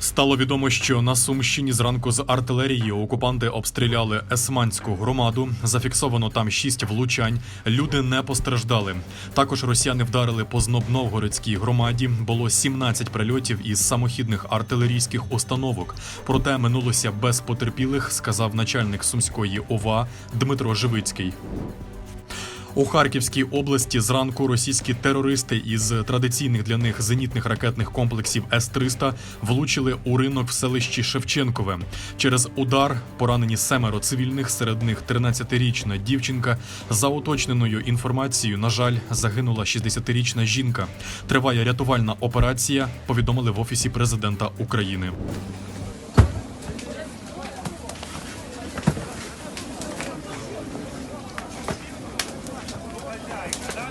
Стало відомо, що на Сумщині зранку з артилерії окупанти обстріляли Есманську громаду. Зафіксовано там шість влучань. Люди не постраждали. Також росіяни вдарили по Знобновгородській громаді. Було 17 прильотів із самохідних артилерійських установок. Проте минулося без потерпілих, сказав начальник сумської ОВА Дмитро Живицький. У Харківській області зранку російські терористи із традиційних для них зенітних ракетних комплексів С-300 влучили у ринок в селищі Шевченкове. Через удар поранені семеро цивільних, серед них 13-річна дівчинка. За уточненою інформацією, на жаль, загинула 60-річна жінка. Триває рятувальна операція. Повідомили в офісі президента України. да?